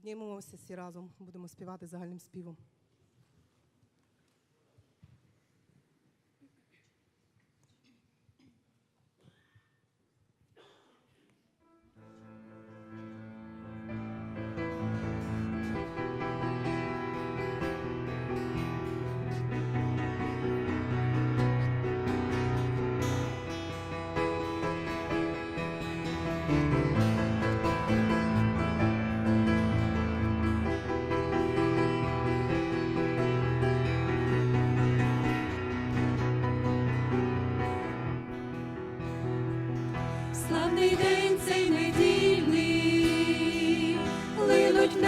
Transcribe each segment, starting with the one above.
Піднімемося всі разом, будемо співати загальним співом. Славний день цей недільний, линуть в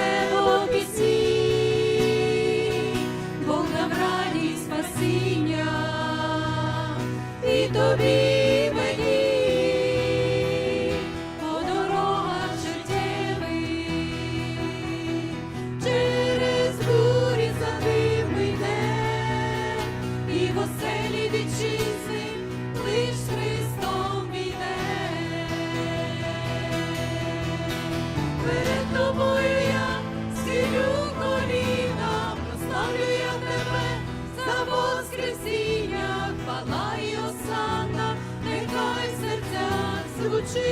хвала і осанна, нехай в серцях звучить.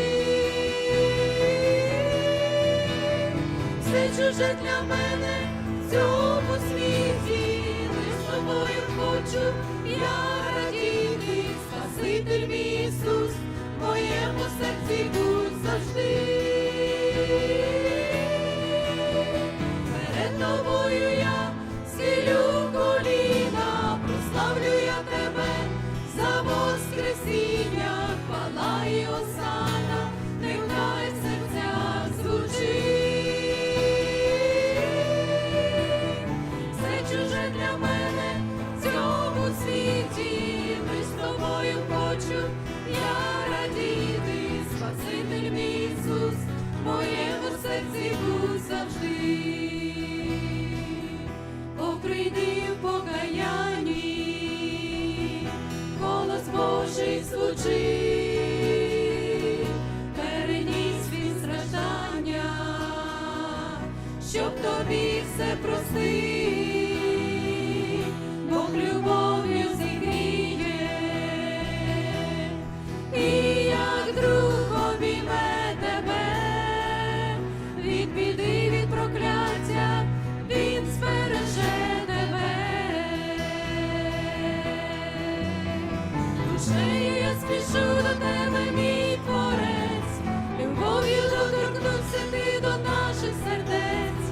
Все чуже для мене в цьому світі, лиш з тобою хочу я прийди в покаянні, голос Божий звучить, спішу до тебе, мій творець, любов'ю доторкнувся ти до наших сердець,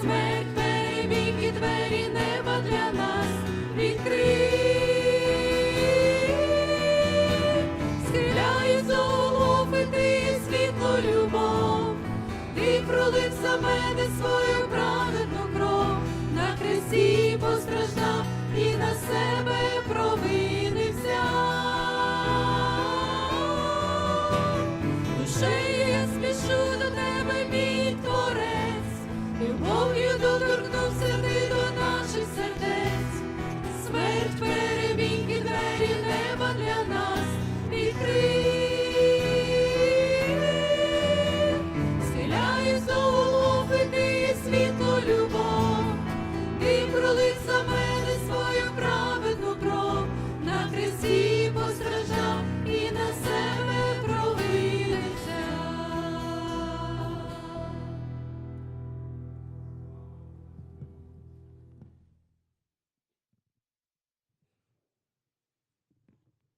смерть перебіг і двері неба для нас відкрив, схиляю до голови любов, ти пролив за мене свою праведну кров, на кресті постраждав і на себе.